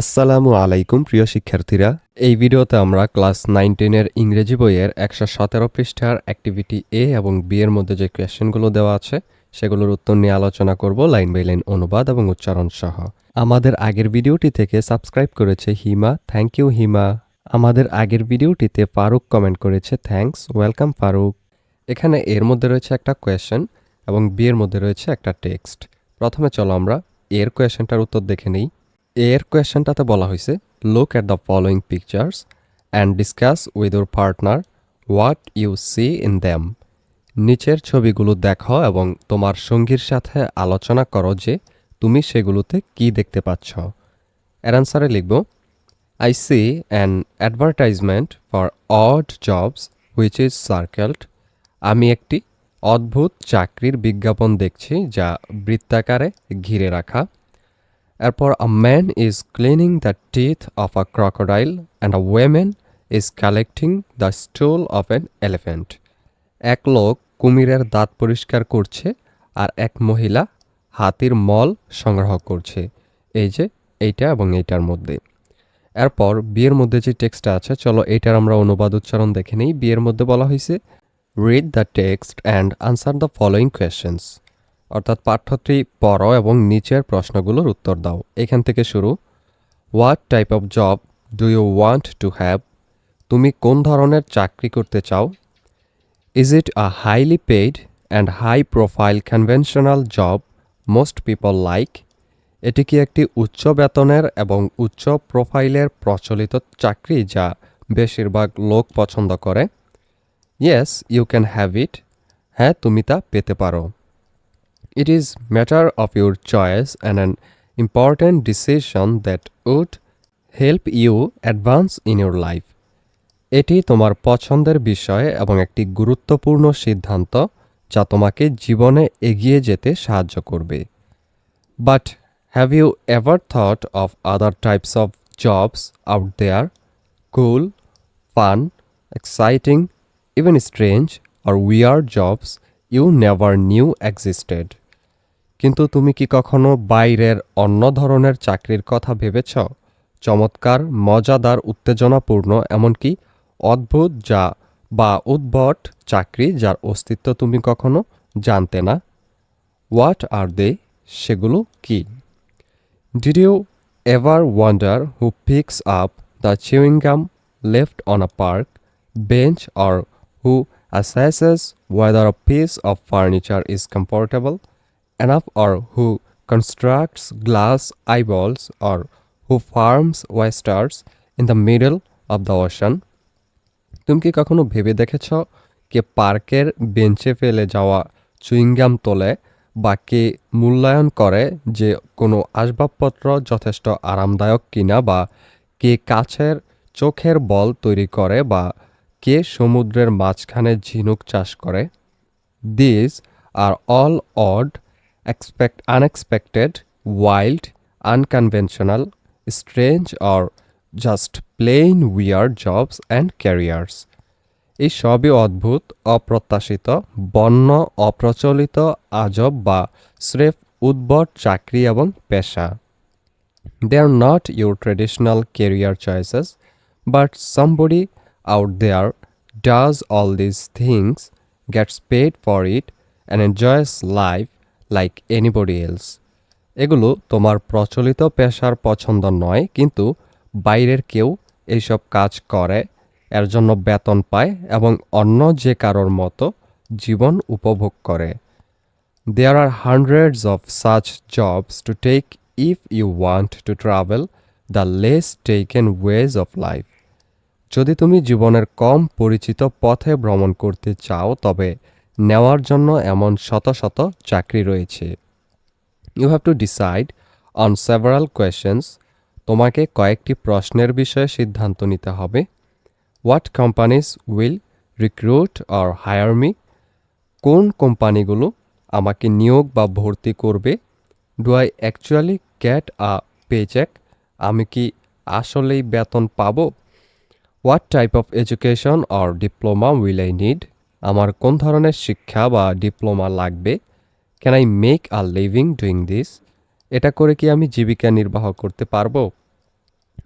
আসসালামু আলাইকুম, প্রিয় শিক্ষার্থীরা। এই ভিডিওতে আমরা ক্লাস নাইন টেনের ইংরেজি বইয়ের একশো সতেরো পৃষ্ঠার অ্যাক্টিভিটি এ এবং বি এর মধ্যে যে কোয়েশ্চেনগুলো দেওয়া আছে, সেগুলোর উত্তর নিয়ে আলোচনা করব লাইন বাই লাইন অনুবাদ এবং উচ্চারণ সহ। আমাদের আগের ভিডিওটি থেকে সাবস্ক্রাইব করেছে হিমা। থ্যাংক ইউ হিমা। আমাদের আগের ভিডিওটিতে ফারুক কমেন্ট করেছে থ্যাঙ্কস ওয়েলকাম ফারুক। এখানে এর মধ্যে রয়েছে একটা কোয়েশ্চেন এবং বি এর মধ্যে রয়েছে একটা টেক্সট। প্রথমে চলো আমরা এর কোয়েশ্চেনটার উত্তর দেখে নেই। এর কোয়েশ্চেনটাতে বলা হয়েছে look at the following pictures and discuss with your partner what you see in them নিচের ছবিগুলো দেখো এবং তোমার সঙ্গীর সাথে আলোচনা করো যে তুমি সেগুলোতে কি দেখতে পাচ্ছ। এর অ্যান্সারে লিখব I see an advertisement for odd jobs which is circled আমি একটি অদ্ভুত চাকরির বিজ্ঞাপন দেখছি যা বৃত্তাকারে ঘিরে রাখা। এরপর a man is cleaning the teeth of a crocodile and a woman is collecting the stool of an elephant এক লোক কুমিরের দাঁত পরিষ্কার করছে আর এক মহিলা হাতির মল সংগ্রহ করছে। এই যে এইটা এবং এইটার মধ্যে। এরপর বিয়ের মধ্যে যে টেক্সটটা আছে, চলো এইটার আমরা অনুবাদ উচ্চারণ দেখে নিই। বিয়ের মধ্যে বলা হয়েছে read the text and answer the following questions অর্থাৎ পাঠ্যটি পড়ো এবং নিচের প্রশ্নগুলোর উত্তর দাও। এখান থেকে শুরু। What type of job do you want to have তুমি কোন ধরনের চাকরি করতে চাও? Is it a highly paid and high profile conventional job most people like এটি কি একটি উচ্চ বেতনের এবং উচ্চ প্রোফাইলের প্রচলিত চাকরি যা বেশিরভাগ লোক পছন্দ করে? Yes you can have it হ্যাঁ তুমি তা পেতে পারো। It is matter of your choice and an important decision that would help you advance in your life. এটি তোমার পছন্দের বিষয় এবং একটি গুরুত্বপূর্ণ সিদ্ধান্ত যা তোমাকে জীবনে এগিয়ে যেতে সাহায্য করবে। But have you ever thought of other types of jobs out there cool fun exciting even strange or weird jobs you never knew existed কিন্তু তুমি কি কখনো বাইরের অন্য ধরনের চাকরির কথা ভেবেছ? চমৎকার, মজাদার, উত্তেজনাপূর্ণ, এমনকি অদ্ভুত যা বা উদ্ভট চাকরি যার অস্তিত্ব তুমি কখনো জানতে না? হোয়াট আর দে সেগুলো কি? Did you ever wonder who picks up the chewing gum left on a park bench or who assesses whether a piece of furniture is comfortable? Enough or who constructs glass eyeballs or who farms oysters in the middle of the ocean? তুমি কি কখনো ভেবে দেখেছ কে পার্কের বেঞ্চে ফেলে যাওয়া chewing gum তোলে বা কে মূল্যায়ন করে যে কোনো আসবাবপত্র যথেষ্ট আরামদায়ক কিনা বা কে কাছের চোখের বল তৈরি করে বা কে সমুদ্রের মাঝখানে ঝিনুক চাষ করে? This are all odd expect unexpected wild unconventional strange or just plain weird jobs and careers. এই সবই অদ্ভুত, অপ্রত্যাশিত, বন্য, অপ্রচলিত, আজব বা স্রেফ উদ্ভট চাকরি এবং পেশা। They are not your traditional career choices but somebody out there does all this things gets paid for it and enjoys life like anybody else এগুলো তোমার প্রচলিত পেশার পছন্দ নয়, কিন্তু বাইরের কেউ এইসব কাজ করে, এর জন্য বেতন পায় এবং অন্য যে কারোর মতো জীবন উপভোগ করে। There are hundreds of such jobs to take if you want to travel the less taken ways of life যদি তুমি জীবনের কম পরিচিত পথে ভ্রমণ করতে চাও, তবে নেওয়ার জন্য এমন শত শত চাকরি রয়েছে। You have to decide on several questions তোমাকে কয়েকটি প্রশ্নের বিষয়ে সিদ্ধান্ত নিতে হবে। What companies will recruit or hire me কোন কোম্পানিগুলো আমাকে নিয়োগ বা ভর্তি করবে? Do I actually get a paycheck আমি কি আসলেই বেতন পাবো? What type of education or diploma will I need আমার কোন ধরনের শিক্ষা বা ডিপ্লোমা লাগবে? Can I make a living doing this এটা করে কি আমি জীবিকা নির্বাহ করতে পারব?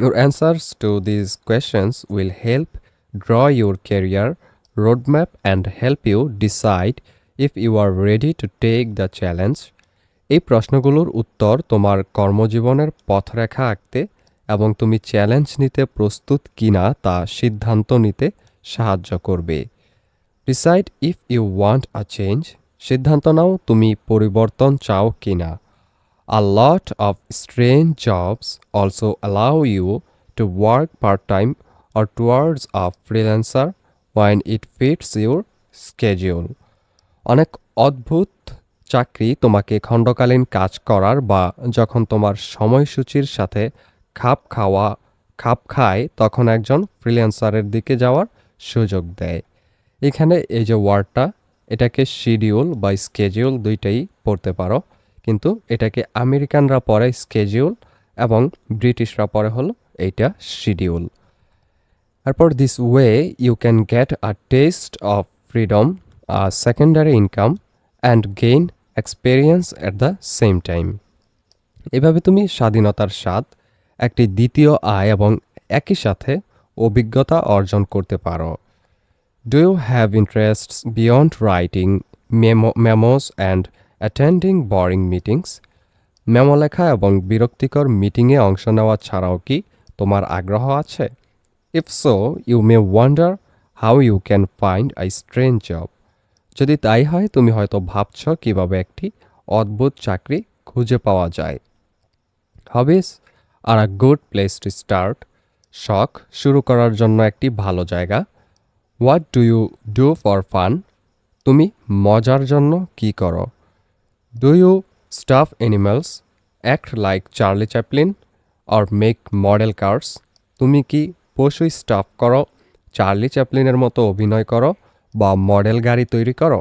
Your answers to these questions will help draw your career roadmap and help you decide if you are ready to take the challenge. এই প্রশ্নগুলোর উত্তর তোমার কর্মজীবনের পথরেখা আঁকতে এবং তুমি চ্যালেঞ্জ নিতে প্রস্তুত কিনা তা সিদ্ধান্ত নিতে সাহায্য করবে। Decide if you want a change সিদ্ধান্ত নাও তুমি পরিবর্তন চাও কিনা। A lot of strange jobs also allow you to work part time or towards a freelancer when it fits your schedule. অনেক অদ্ভুত চাকরি তোমাকে খণ্ডকালীন কাজ করার বা যখন তোমার সময়সূচির সাথে খাপ খাওয়া, খাপ খায়, তখন একজন ফ্রিল্যান্সারের দিকে যাওয়ার সুযোগ দেয়। এখানে এই যে ওয়ার্ডটা, এটাকে শিডিউল বা স্কেজিউল দুইটাই পড়তে পারো। কিন্তু এটাকে আমেরিকানরা পড়ে স্কেজিউল এবং ব্রিটিশরা পড়ে হলো এইটা শিডিউল। তারপর this way you can get a taste of freedom a secondary income and gain experience at the same time এভাবে তুমি স্বাধীনতার স্বাদ, একটি দ্বিতীয় আয় এবং একই সাথে অভিজ্ঞতা অর্জন করতে পারো। Do you have interests beyond writing memo memos and attending boring meetings memo লেখা এবং বিরক্তিকর মিটিংয়ে অংশ নেওয়া ছাড়াও কি তোমার আগ্রহ আছে? If so you may wonder how you can find a strange job যদি তাই হয়, তুমি হয়তো ভাবছ কীভাবে একটি অদ্ভুত চাকরি খুঁজে পাওয়া যায়। Hobbies are a good place to start শখ শুরু করার জন্য একটি ভালো জায়গা। What do you do for fun তুমি মজার জন্য কি করো? Do you stuff animals act like Charlie Chaplin or make model cars তুমি কি পশু স্টাফ করো? চার্লি চ্যাপলিনের মতো অভিনয় করো? বা মডেল গাড়ি তৈরি করো?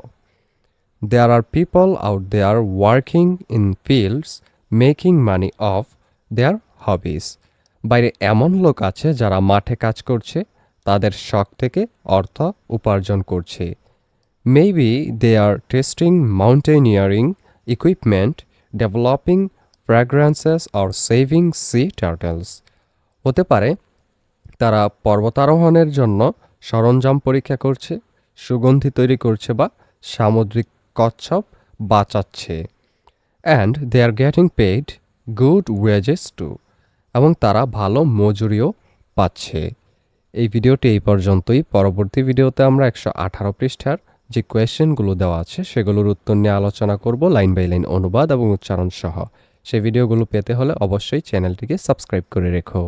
There are people out there working in fields making money of their hobbies বাইরে এমন লোক আছে যারা মাঠে কাজ করছে তাদের শখ থেকে অর্থ উপার্জন করছে। Maybe they are testing mountaineering equipment developing fragrances or saving sea turtles হতে পারে, তারা পর্বতারোহণের জন্য সরঞ্জাম পরীক্ষা করছে, সুগন্ধি তৈরি করছে বা সামুদ্রিক কচ্ছপ বাঁচাচ্ছে। And they are getting paid good wages too এবং তারা ভালো মজুরিও পাচ্ছে। এই ভিডিওটি এই পর্যন্তই। পরবর্তী ভিডিওতে আমরা একশো আঠারো পৃষ্ঠার যে কোয়েশ্চেনগুলো দেওয়া আছে, সেগুলোর উত্তর নিয়ে আলোচনা করব লাইন বাই লাইন অনুবাদ এবং উচ্চারণ সহ। সেই ভিডিওগুলো পেতে হলে অবশ্যই চ্যানেলটিকে সাবস্ক্রাইব করে রেখো।